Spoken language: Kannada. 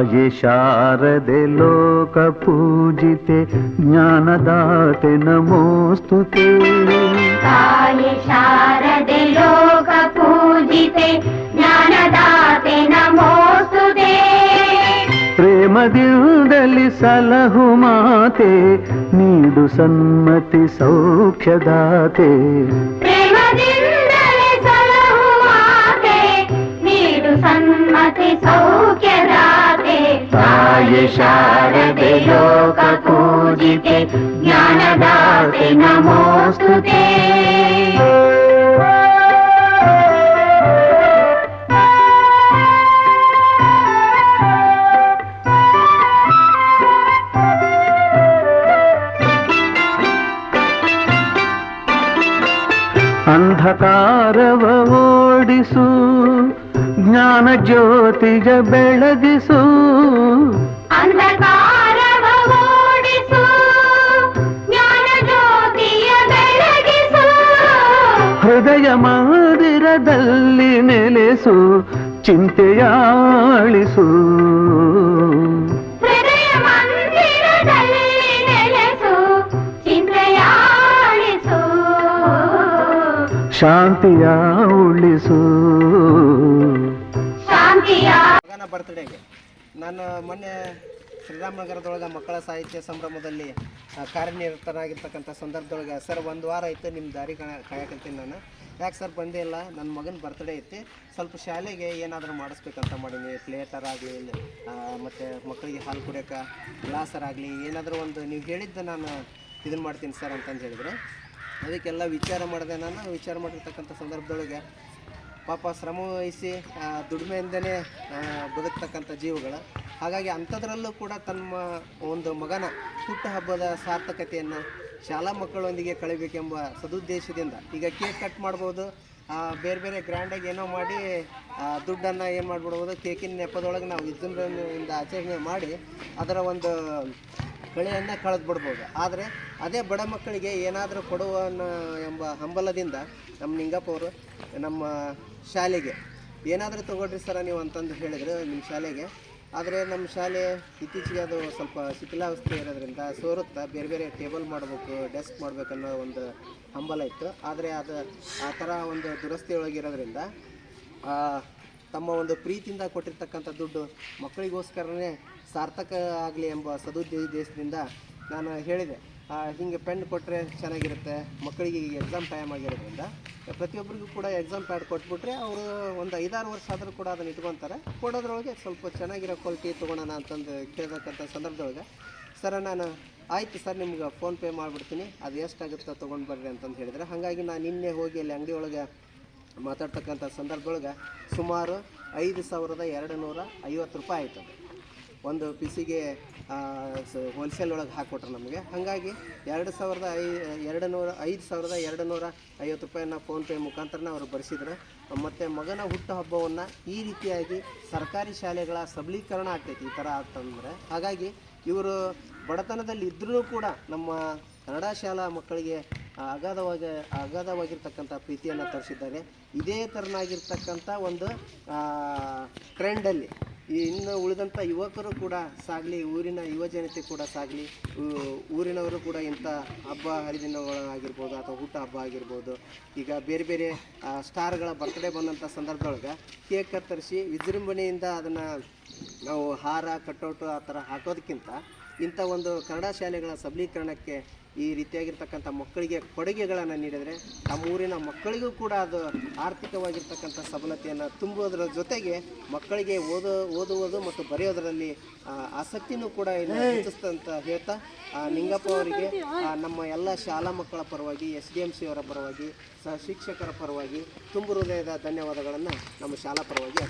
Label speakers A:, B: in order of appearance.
A: ये शारदे लोकपूजिते ज्ञानदाते नमोऽस्तु
B: ते काये शारदे लोकपूजिते ज्ञानदाते नमोऽस्तु
A: ते प्रेमदिल्दलि सलहु माते नीडु
B: सन्मति सौख्यदाते ಲೋಕ ಪೂಜಿತೆ
A: ಜ್ಞಾನದಾತೆ ನಮೋಸ್ತುತೆ
B: ಅಂಧಕಾರವ ಓಡಿಸು ಜ್ಞಾನ ಜ್ಯೋತಿಗ ಬೆಳಗಿಸು ಹೃದಯ ಮಂದಿರದಲ್ಲಿ ನೆಲೆಸು ಚಿಂತೆಯಾಳಿಸು.
A: ಹೃದಯ ಮಂದಿರದಲ್ಲಿ ನೆಲೆಸು ಚಿಂತೆಯಾಳಿಸು.
B: ಶಾಂತಿಯ ಉಳಿಸು
A: ಶಾಂತಿಯ
C: ಮಗನ ಬರ್ತ್ಡೇಗೆ ನಾನು ಮೊನ್ನೆ ಶ್ರೀರಾಮನಗರದೊಳಗೆ ಮಕ್ಕಳ ಸಾಹಿತ್ಯ ಸಂಭ್ರಮದಲ್ಲಿ ಕಾರ್ಯನಿರತನಾಗಿರ್ತಕ್ಕಂಥ ಸಂದರ್ಭದೊಳಗೆ, ಸರ್, ಒಂದು ವಾರ ಆಯ್ತು ನಿಮ್ಮ ದಾರಿ ಕಾಯ- ಕಾಯಕತ್ತೀನಿ ನಾನು. ಯಾಕೆ ಸರ್ ಬಂದೇ ಇಲ್ಲ? ನನ್ನ ಮಗನ ಬರ್ತ್ಡೇ ಐತಿ. ಸ್ವಲ್ಪ ಶಾಲೆಗೆ ಏನಾದರೂ ಮಾಡಿಸ್ಬೇಕಂತ ಮಾಡೀನಿ. ಪ್ಲೇಟರ್ ಆಗಲಿ ಮತ್ತು ಮಕ್ಕಳಿಗೆ ಹಾಲು ಕುಡಿಯೋಕೆ ಗ್ಲಾಸರ್ ಆಗಲಿ, ಏನಾದರೂ ಒಂದು ನೀವು ಹೇಳಿದ್ದು ನಾನು ಇದನ್ನು ಮಾಡ್ತೀನಿ ಸರ್ ಅಂತಂದು ಹೇಳಿದ್ರು. ಅದಕ್ಕೆಲ್ಲ ವಿಚಾರ ಮಾಡಿದೆ ನಾನು. ವಿಚಾರ ಮಾಡಿರ್ತಕ್ಕಂಥ ಸಂದರ್ಭದೊಳಗೆ ಪಾಪ ಶ್ರಮ ವಹಿಸಿ ದುಡಿಮೆಯಿಂದನೇ ಬದುಕ್ತಕ್ಕಂಥ ಜೀವಗಳು ಹಾಗಾಗಿ ಅಂಥದ್ರಲ್ಲೂ ಕೂಡ ತಮ್ಮ ಒಂದು ಮಗನ ಹುಟ್ಟುಹಬ್ಬದ ಸಾರ್ಥಕತೆಯನ್ನು ಶಾಲಾ ಮಕ್ಕಳೊಂದಿಗೆ ಕಳಿಬೇಕೆಂಬ ಸದುದ್ದೇಶದಿಂದ ಈಗ ಕೇಕ್ ಕಟ್ ಮಾಡ್ಬೋದು. ಬೇರೆ ಬೇರೆ ಗ್ರ್ಯಾಂಡಾಗಿ ಏನೋ ಮಾಡಿ ದುಡ್ಡನ್ನು ಏನು ಮಾಡಿಬಿಡ್ಬೋದು, ಕೇಕಿನ ನೆಪದೊಳಗೆ ನಾವು ವಿಜೃಂಭಣೆಯಿಂದ ಆಚರಣೆ ಮಾಡಿ ಅದರ ಒಂದು ಕಳೆಯನ್ನು ಕಳೆದು ಬಿಡ್ಬೋದು ಆದರೆ ಅದೇ ಬಡ ಮಕ್ಕಳಿಗೆ ಏನಾದರೂ ಕೊಡುವ ಎಂಬ ಹಂಬಲದಿಂದ ನಮ್ಮ ನಿಂಗಪ್ಪ ಅವರು ನಮ್ಮ ಶಾಲೆಗೆ ಏನಾದರೂ ತಗೊಳ್ರಿ ಸರ ನೀವು ಅಂತಂದು ಹೇಳಿದರೆ ನಿಮ್ಮ ಶಾಲೆಗೆ. ಆದರೆ ನಮ್ಮ ಶಾಲೆ ಇತ್ತೀಚೆಗೆ ಅದು ಸ್ವಲ್ಪ ಶಿಥಿಲಾವಸ್ಥೆ ಇರೋದ್ರಿಂದ ಸೋರುತ್ತಾ ಬೇರೆ ಬೇರೆ ಟೇಬಲ್ ಮಾಡಬೇಕು, ಡೆಸ್ಕ್ ಮಾಡಬೇಕನ್ನೋ ಒಂದು ಹಂಬಲ ಇತ್ತು. ಆದರೆ ಅದು ಆ ಥರ ಒಂದು ದುರಸ್ತಿ ಒಳಗಿರೋದ್ರಿಂದ ತಮ್ಮ ಒಂದು ಪ್ರೀತಿಯಿಂದ ಕೊಟ್ಟಿರ್ತಕ್ಕಂಥ ದುಡ್ಡು ಮಕ್ಕಳಿಗೋಸ್ಕರನೇ ಸಾರ್ಥಕ ಆಗಲಿ ಎಂಬ ಸದುದ್ದೇಶದಿಂದ ನಾನು ಹೇಳಿದೆ. ಹಿಂಗೆ ಪೆನ್ ಕೊಟ್ಟರೆ ಚೆನ್ನಾಗಿರುತ್ತೆ, ಮಕ್ಕಳಿಗೆ ಈಗ ಎಕ್ಸಾಮ್ ಟೈಮ್ ಆಗಿರೋದ್ರಿಂದ ಪ್ರತಿಯೊಬ್ಬರಿಗೂ ಕೂಡ ಎಕ್ಸಾಮ್ ಪ್ಯಾಡ್ ಕೊಟ್ಬಿಟ್ರೆ ಅವರು ಒಂದು ಐದಾರು ವರ್ಷ ಆದರೂ ಕೂಡ ಅದನ್ನು ಇಟ್ಕೊತಾರೆ. ಕೊಡೋದ್ರೊಳಗೆ ಸ್ವಲ್ಪ ಚೆನ್ನಾಗಿರೋ ಕ್ವಾಲಿಟಿ ತೊಗೊಳೋಣ ಅಂತಂದು ಕೇಳ್ತಕ್ಕಂಥ ಸಂದರ್ಭದೊಳಗೆ, ಸರ, ನಾನು ಆಯಿತು ಸರ್, ನಿಮ್ಗೆ ಫೋನ್ಪೇ ಮಾಡಿಬಿಡ್ತೀನಿ, ಅದು ಎಷ್ಟಾಗುತ್ತೋ ತೊಗೊಂಡು ಬರ್ರಿ ಅಂತಂದು ಹೇಳಿದ್ರೆ, ಹಾಗಾಗಿ ನಾನು ನಿನ್ನೆ ಹೋಗಿ ಅಲ್ಲಿ ಅಂಗಡಿ ಒಳಗೆ ಮಾತಾಡ್ತಕ್ಕಂಥ ಸಂದರ್ಭದೊಳಗೆ ಸುಮಾರು ಐದು ಸಾವಿರದ ಎರಡು ನೂರ ಐವತ್ತು ರೂಪಾಯಿ ಆಯ್ತದೆ ಒಂದು ಪಿಸಿಗೆ ಹೋಲ್ಸೇಲ್ ಒಳಗೆ ಹಾಕ್ಕೊಟ್ರು ನಮಗೆ. ಹಾಗಾಗಿ ಎರಡು ಸಾವಿರದ ಐ ಎರಡು ನೂರ ಐದು ಸಾವಿರದ ಎರಡು ನೂರ ಐವತ್ತು ರೂಪಾಯಿನ ಫೋನ್ಪೇ ಮುಖಾಂತರನ ಅವರು ಬರೆಸಿದ್ರು. ಮತ್ತು ಮಗನ ಹುಟ್ಟುಹಬ್ಬವನ್ನು ಈ ರೀತಿಯಾಗಿ ಸರ್ಕಾರಿ ಶಾಲೆಗಳ ಸಬಲೀಕರಣ ಆಗ್ತೈತಿ ಈ ಥರ ಆಗ್ತಂದ್ರೆ. ಹಾಗಾಗಿ ಇವರು ಬಡತನದಲ್ಲಿ ಇದ್ರೂ ಕೂಡ ನಮ್ಮ ಕನ್ನಡ ಶಾಲಾ ಮಕ್ಕಳಿಗೆ ಅಗಾಧವಾಗಿ ಅಗಾಧವಾಗಿರ್ತಕ್ಕಂಥ ಪ್ರೀತಿಯನ್ನು ತೋರಿಸಿದ್ದಾರೆ. ಇದೇ ಥರನಾಗಿರ್ತಕ್ಕಂಥ ಒಂದು ಟ್ರೆಂಡಲ್ಲಿ ಇನ್ನು ಉಳಿದಂಥ ಯುವಕರು ಕೂಡ ಸಾಗಲಿ, ಊರಿನ ಯುವ ಜನತೆ ಕೂಡ ಸಾಗಲಿ ಊರಿನವರು ಕೂಡ ಇಂಥ ಹಬ್ಬ ಹರಿದಿನಗಳಾಗಿರ್ಬೋದು ಅಥವಾ ಊಟ ಹಬ್ಬ ಆಗಿರ್ಬೋದು. ಈಗ ಬೇರೆ ಬೇರೆ ಸ್ಟಾರ್ಗಳ ಬರ್ತ್ಡೇ ಬಂದಂಥ ಸಂದರ್ಭದೊಳಗೆ ಕೇಕ್ ಕತ್ತರಿಸಿ ವಿಜೃಂಭಣೆಯಿಂದ ಅದನ್ನು ನಾವು ಹಾರ ಕಟ್ಟೌಟು ಆ ಥರ ಹಾಕೋದಕ್ಕಿಂತ ಇಂಥ ಒಂದು ಕನ್ನಡ ಶಾಲೆಗಳ ಸಬಲೀಕರಣಕ್ಕೆ ಈ ರೀತಿಯಾಗಿರ್ತಕ್ಕಂಥ ಮಕ್ಕಳಿಗೆ ಕೊಡುಗೆಗಳನ್ನು ನೀಡಿದರೆ ತಮ್ಮ ಊರಿನ ಮಕ್ಕಳಿಗೂ ಕೂಡ ಅದು ಆರ್ಥಿಕವಾಗಿರ್ತಕ್ಕಂಥ ಸಬಲತೆಯನ್ನು ತುಂಬುವುದರ ಜೊತೆಗೆ ಮಕ್ಕಳಿಗೆ ಓದೋ ಓದುವುದು ಮತ್ತು ಬರೆಯೋದರಲ್ಲಿ ಆಸಕ್ತಿನೂ ಕೂಡ ಹೆಚ್ಚಿಸ್ತಂತ ಹೇಳ್ತಾ ಆ, ನಿಂಗಪ್ಪ ಅವರಿಗೆ ನಮ್ಮ ಎಲ್ಲ ಶಾಲಾ ಮಕ್ಕಳ ಪರವಾಗಿ ಎಸ್ ಡಿ ಎಂ ಸಿ ಅವರ ಪರವಾಗಿ ಸಹ ಶಿಕ್ಷಕರ ಪರವಾಗಿ ತುಂಬು ಹೃದಯದ ಧನ್ಯವಾದಗಳನ್ನು ನಮ್ಮ ಶಾಲಾ ಪರವಾಗಿ